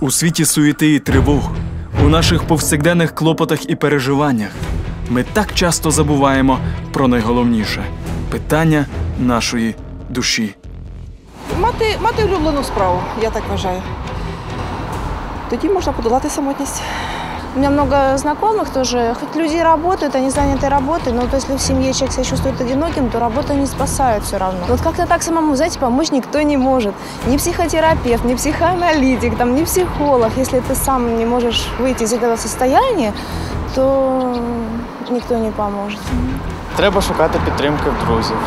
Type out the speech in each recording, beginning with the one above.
У світі суєти і тривог, у наших повсякденних клопотах і переживаннях ми так часто забуваємо про найголовніше питання нашої душі. Мати, мати улюблену справу, я так вважаю. Тоді можна подолати самотність. У меня много знакомых тоже, хоть люди работают, они заняты работой, но вот если в семье человек себя чувствует одиноким, то работа не спасает все равно. Вот как-то так самому, знаете, помочь никто не может. Ни психотерапевт, ни психоаналитик, там, ни психолог. Если ты сам не можешь выйти из этого состояния, то никто не поможет. Треба шукати підтримки в друзів.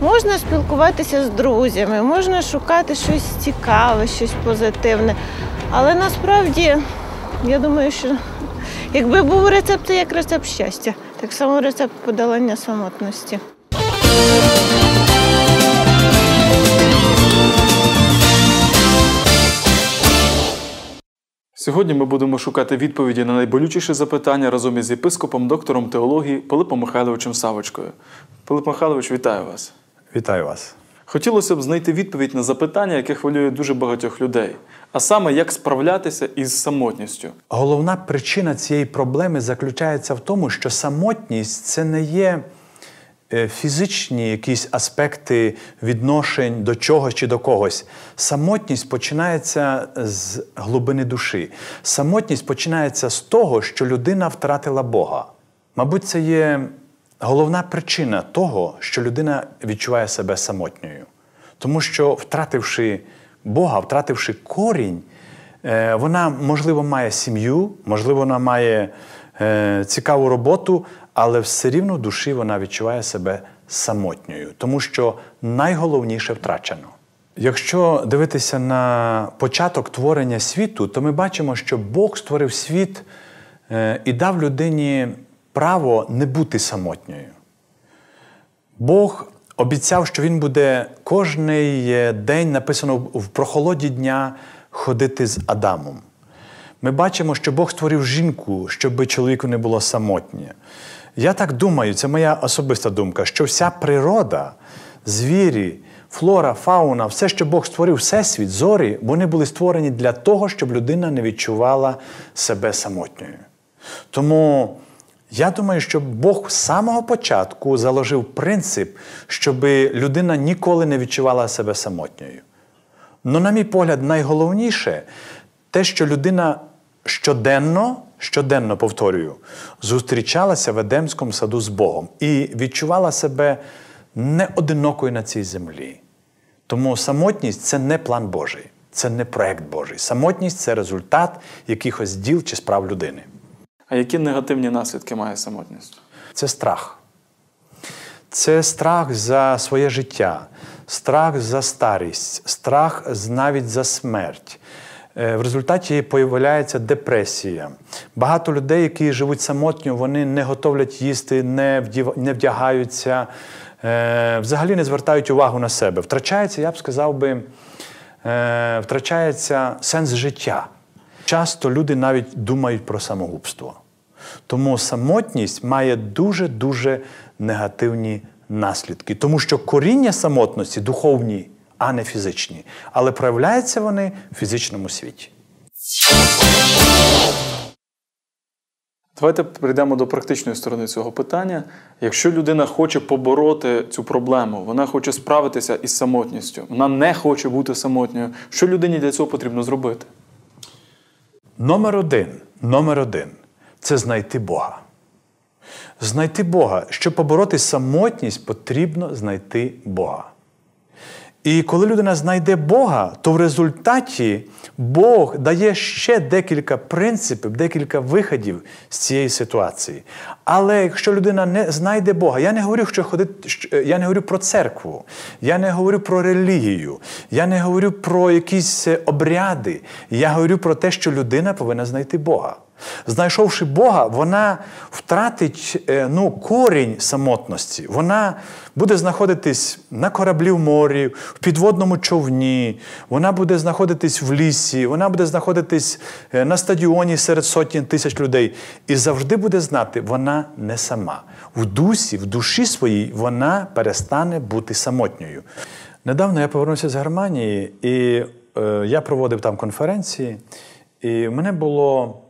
Можна спілкуватися з друзями, можна шукати щось цікаве, щось позитивне. Але насправді, я думаю, що якби був рецепт, це як рецепт щастя, так само рецепт подолання самотності. Сьогодні ми будемо шукати відповіді на найболючіші запитання разом із єпископом, доктором теології Пилипом Михайловичем Савочкою. Пилип Михайлович, вітаю вас. Вітаю вас. Хотілося б знайти відповідь на запитання, яке хвилює дуже багатьох людей, а саме як справлятися із самотністю. Головна причина цієї проблеми заключається в тому, що самотність це не є е, фізичні якісь аспекти відношень до чогось чи до когось. Самотність починається з глибини душі. Самотність починається з того, що людина втратила Бога. Мабуть, це є головна причина того, що людина відчуває себе самотньою. Тому що, втративши Бога, втративши корінь, е, вона, можливо, має сім'ю, можливо, вона має е, цікаву роботу, але все рівно в душі вона відчуває себе самотньою, тому що найголовніше втрачено. Якщо дивитися на початок творення світу, то ми бачимо, що Бог створив світ е, і дав людині право не бути самотньою. Бог обіцяв, що Він буде кожний е, день написано в прохолоді дня ходити з Адамом. Ми бачимо, що Бог створив жінку, щоб чоловіку не було самотнє. Я так думаю, це моя особиста думка, що вся природа, звірі, флора, фауна, все, що Бог створив, всесвіт, зорі, вони були створені для того, щоб людина не відчувала себе самотньою. Тому я думаю, що Бог з самого початку заложив принцип, щоб людина ніколи не відчувала себе самотньою. Ну, на мій погляд, найголовніше те, що людина щоденно, щоденно повторюю, зустрічалася в Едемському саду з Богом і відчувала себе не одинокою на цій землі. Тому самотність це не план Божий, це не проект Божий. Самотність це результат якихось діл чи справ людини. А які негативні наслідки має самотність? Це страх. Це страх за своє життя, страх за старість, страх навіть за смерть. Е, В результаті появляється депресія. Багато людей, які живуть самотньо, вони не готовлять їсти, не вдягаються, е, взагалі не звертають увагу на себе. Втрачається, я б сказав би, е, втрачається сенс життя. Часто люди навіть думають про самогубство. Тому самотність має дуже-дуже негативні наслідки, тому що коріння самотності духовні, а не фізичні. Але проявляються вони в фізичному світі. Давайте прийдемо до практичної сторони цього питання. Якщо людина хоче побороти цю проблему, вона хоче справитися із самотністю, вона не хоче бути самотньою. Що людині для цього потрібно зробити? Номер один, номер один це знайти Бога. Знайти Бога. Щоб побороти самотність, потрібно знайти Бога. І коли людина знайде Бога, то в результаті Бог дає ще декілька принципів, декілька виходів з цієї ситуації. Але якщо людина не знайде Бога, я не говорю, що ходити, я не говорю про церкву, я не говорю про релігію, я не говорю про якісь е, обряди. Я говорю про те, що людина повинна знайти Бога. Знайшовши Бога, вона втратить е, ну, корінь самотності. Вона буде знаходитись на кораблі в морі, в підводному човні, вона буде знаходитись в лісі, вона буде знаходитись е, на стадіоні серед сотень тисяч людей. І завжди буде знати, вона не сама. В дусі, в душі своїй вона перестане бути самотньою. Недавно я повернувся з Германії і е, я проводив там конференції, і мене було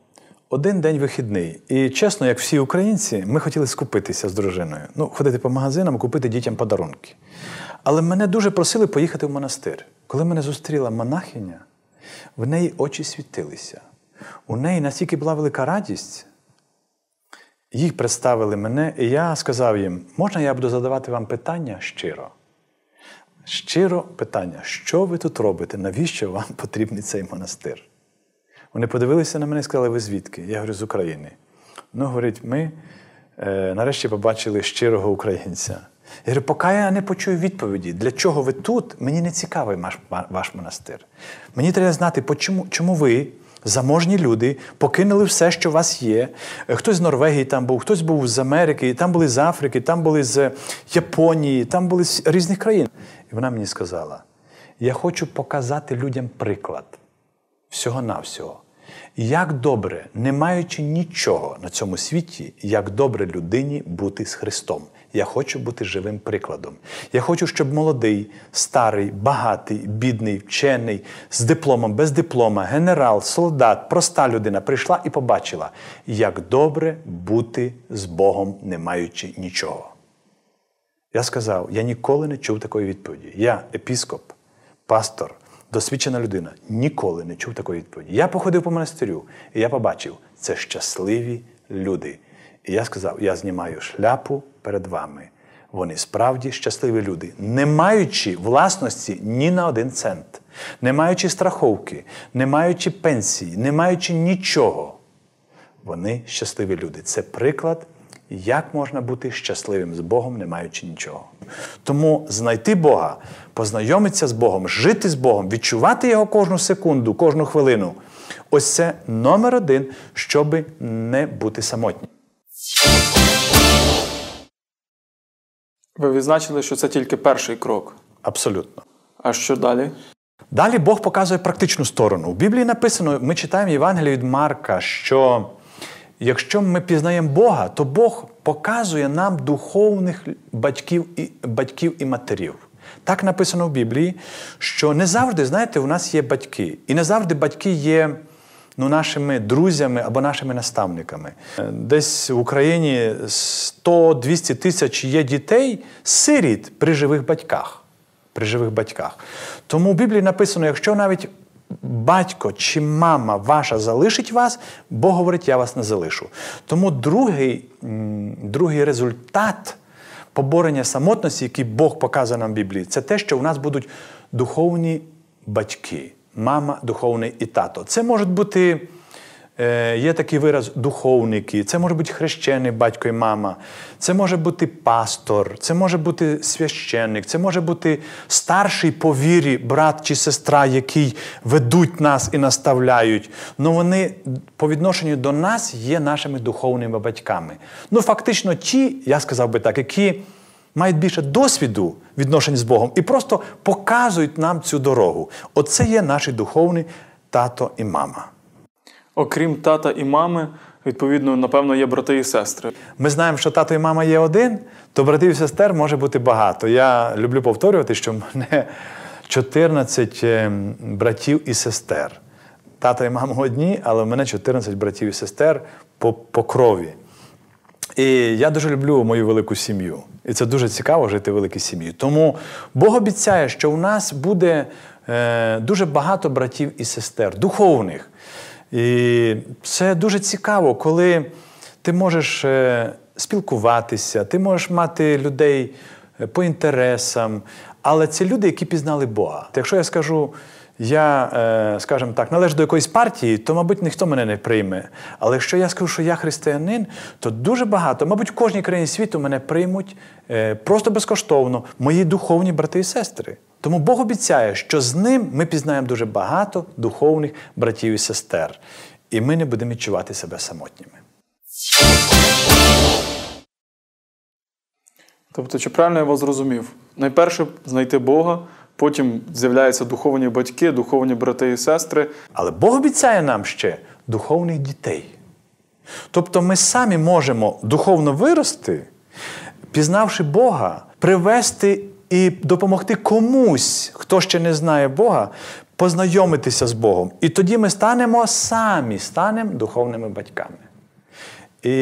один день вихідний. І чесно, як всі українці, ми хотіли скупитися з дружиною. Ну, ходити по магазинам, купити дітям подарунки. Але мене дуже просили поїхати в монастир. Коли мене зустріла монахиня, в неї очі світилися. У неї настільки була велика радість. Їх представили мене, і я сказав їм: можна я буду задавати вам питання щиро? Щиро питання, що ви тут робите? Навіщо вам потрібний цей монастир? Вони подивилися на мене і сказали, ви звідки? Я говорю, з України. Ну, говорить, ми е, нарешті побачили щирого українця. Я говорю, поки я не почую відповіді, для чого ви тут, мені не цікавий ваш, монастир. Мені треба знати, почому, чому ви, заможні люди, покинули все, що у вас є. Хтось з Норвегії там був, хтось був з Америки, там були з Африки, там були з Японії, там були з різних країн. І вона мені сказала: я хочу показати людям приклад всього-навсього. Як добре, не маючи нічого на цьому світі, як добре людині бути з Христом. Я хочу бути живим прикладом. Я хочу, щоб молодий, старий, багатий, бідний, вчений, з дипломом, без диплома, генерал, солдат, проста людина прийшла і побачила, як добре бути з Богом, не маючи нічого. Я сказав: я ніколи не чув такої відповіді. Я епіскоп, пастор, досвідчена людина, ніколи не чув такої відповіді. Я походив по монастирю, і я побачив, це щасливі люди. І я сказав: я знімаю шляпу перед вами. Вони справді щасливі люди, не маючи власності ні на один цент, не маючи страховки, не маючи пенсії, не маючи нічого. Вони щасливі люди. Це приклад, як можна бути щасливим з Богом, не маючи нічого. Тому знайти Бога, познайомитися з Богом, жити з Богом, відчувати Його кожну секунду, кожну хвилину. Ось це номер один, щоб не бути самотнім. Ви відзначили, що це тільки перший крок. Абсолютно. А що далі? Далі Бог показує практичну сторону. У Біблії написано, ми читаємо Євангелію від Марка, що якщо ми пізнаємо Бога, то Бог показує нам духовних батьків і, батьків і матерів. Так написано в Біблії, що не завжди, знаєте, у нас є батьки. І не завжди батьки є ну, нашими друзями або нашими наставниками. Десь в Україні 100-200 тисяч є дітей, сиріт при живих батьках. При живих батьках. Тому в Біблії написано, якщо навіть батько чи мама ваша залишить вас, Бог говорить, я вас не залишу. Тому другий, другий результат поборення самотності, який Бог показує нам в Біблії, це те, що у нас будуть духовні батьки, мама, духовний і тато. Це можуть бути. Є такий вираз духовники, це може бути хрещений батько і мама, це може бути пастор, це може бути священник, це може бути старший по вірі брат чи сестра, який ведуть нас і наставляють. Ну вони по відношенню до нас є нашими духовними батьками. Ну, фактично, ті, я сказав би так, які мають більше досвіду відношень з Богом і просто показують нам цю дорогу. Оце є наші духовні тато і мама. Окрім тата і мами, відповідно, напевно, є брати і сестри. Ми знаємо, що тато і мама є один, то братів і сестер може бути багато. Я люблю повторювати, що в мене 14 братів і сестер. Тато і мама одні, але в мене 14 братів і сестер по, по крові. І я дуже люблю мою велику сім'ю. І це дуже цікаво жити в великій сім'ї. Тому Бог обіцяє, що у нас буде е, дуже багато братів і сестер, духовних. І це дуже цікаво, коли ти можеш е, спілкуватися, ти можеш мати людей е, по інтересам, але це люди, які пізнали Бога. Якщо я скажу, я, е, скажімо так, належу до якоїсь партії, то, мабуть, ніхто мене не прийме. Але якщо я скажу, що я християнин, то дуже багато, мабуть, в кожній країні світу мене приймуть просто безкоштовно мої духовні брати і сестри. Тому Бог обіцяє, що з ним ми пізнаємо дуже багато духовних братів і сестер, і ми не будемо відчувати себе самотніми. Тобто, чи правильно я вас зрозумів? Найперше знайти Бога, потім з'являються духовні батьки, духовні брати і сестри. Але Бог обіцяє нам ще духовних дітей. Тобто ми самі можемо духовно вирости, пізнавши Бога, привести і допомогти комусь, хто ще не знає Бога, познайомитися з Богом. І тоді ми станемо самі, станемо духовними батьками. І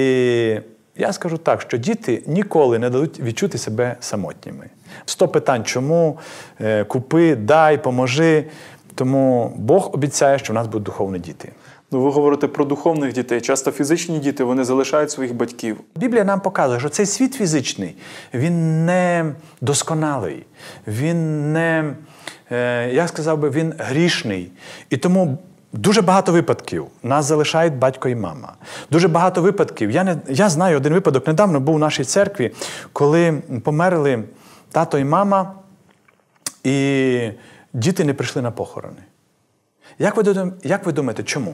я скажу так, що діти ніколи не дадуть відчути себе самотніми. Сто питань, чому, Е, купи, дай, поможи. Тому Бог обіцяє, що в нас будуть духовні діти. Ну, ви говорите про духовних дітей. Часто фізичні діти вони залишають своїх батьків. Біблія нам показує, що цей світ фізичний, він не досконалий, він не, е, я сказав би, він грішний. І тому дуже багато випадків нас залишають батько і мама. Дуже багато випадків. Я, не, я знаю один випадок, недавно був у нашій церкві, коли померли тато і мама, і діти не прийшли на похорони. Як ви, як ви думаєте, чому?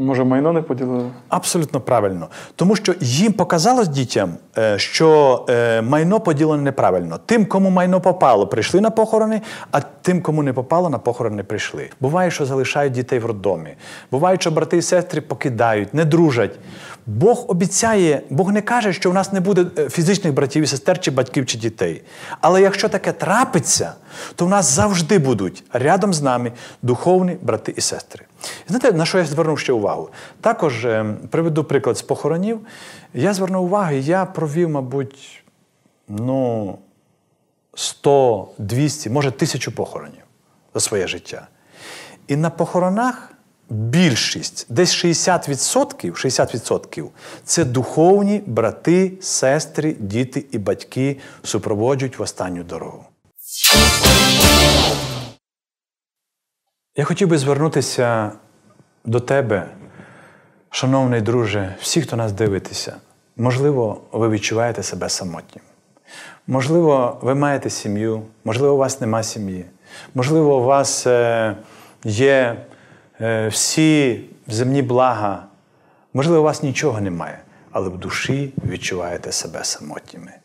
Може, майно не поділили? Абсолютно правильно. Тому що їм показалось дітям, е, що е, майно поділено неправильно. Тим, кому майно попало, прийшли на похорони, а тим, кому не попало, на похорони не прийшли. Буває, що залишають дітей в роддомі. Буває, що брати і сестри покидають, не дружать. Бог обіцяє, Бог не каже, що в нас не буде е, фізичних братів і сестер, чи батьків, чи дітей. Але якщо таке трапиться, то в нас завжди будуть рядом з нами духовні брати і сестри. Знаєте, на що я звернув ще увагу? Також е, приведу приклад з похоронів. Я звернув увагу, я провів, мабуть, ну, 100, 200, може, тисячу похоронів за своє життя. І на похоронах більшість, десь 60%, 60% це духовні брати, сестри, діти і батьки супроводжують в останню дорогу. Я хотів би звернутися до тебе, шановний друже, всі, хто нас дивитеся. Можливо, ви відчуваєте себе самотнім. Можливо, ви маєте сім'ю, можливо, у вас нема сім'ї. Можливо, у вас е, є е, всі земні блага. Можливо, у вас нічого немає, але в душі відчуваєте себе самотніми.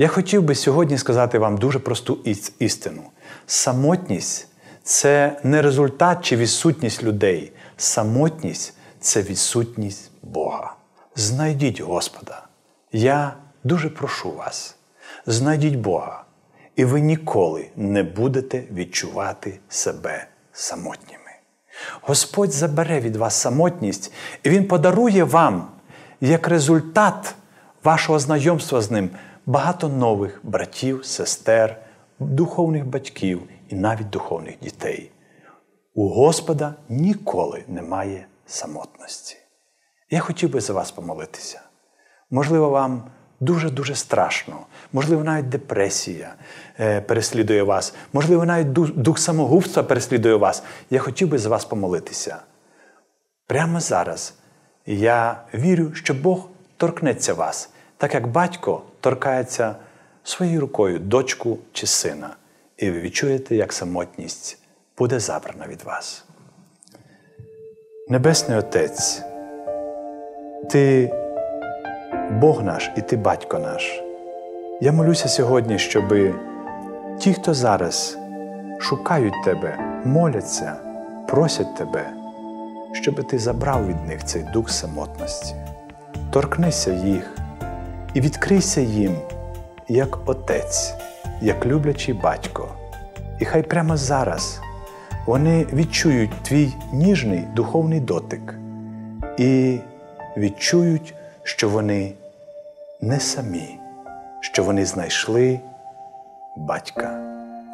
Я хотів би сьогодні сказати вам дуже просту істину. Самотність це не результат чи відсутність людей. Самотність це відсутність Бога. Знайдіть Господа. Я дуже прошу вас. Знайдіть Бога, і ви ніколи не будете відчувати себе самотніми. Господь забере від вас самотність, і Він подарує вам як результат вашого знайомства з ним багато нових братів, сестер, духовних батьків і навіть духовних дітей. У Господа ніколи немає самотності. Я хотів би за вас помолитися. Можливо, вам дуже-дуже страшно, можливо, навіть депресія е, переслідує вас, можливо, навіть дух, самогубства переслідує вас. Я хотів би за вас помолитися. Прямо зараз я вірю, що Бог торкнеться вас, так як батько торкається своєю рукою дочку чи сина, і ви відчуєте, як самотність буде забрана від вас. Небесний Отець, Ти Бог наш і Ти батько наш. Я молюся сьогодні, щоби ті, хто зараз шукають Тебе, моляться, просять Тебе, щоби Ти забрав від них цей дух самотності. Торкнися їх і відкрийся їм як Отець, як люблячий батько. І хай прямо зараз вони відчують твій ніжний духовний дотик і відчують, що вони не самі, що вони знайшли батька,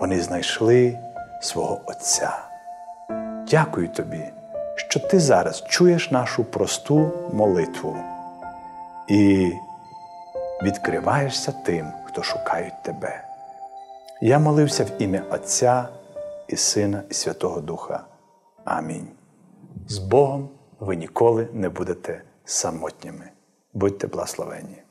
вони знайшли свого Отця. Дякую тобі, що ти зараз чуєш нашу просту молитву і відкриваєшся тим, хто шукають тебе. Я молився в ім'я Отця і Сина, і Святого Духа. Амінь. З Богом ви ніколи не будете самотніми. Будьте благословені.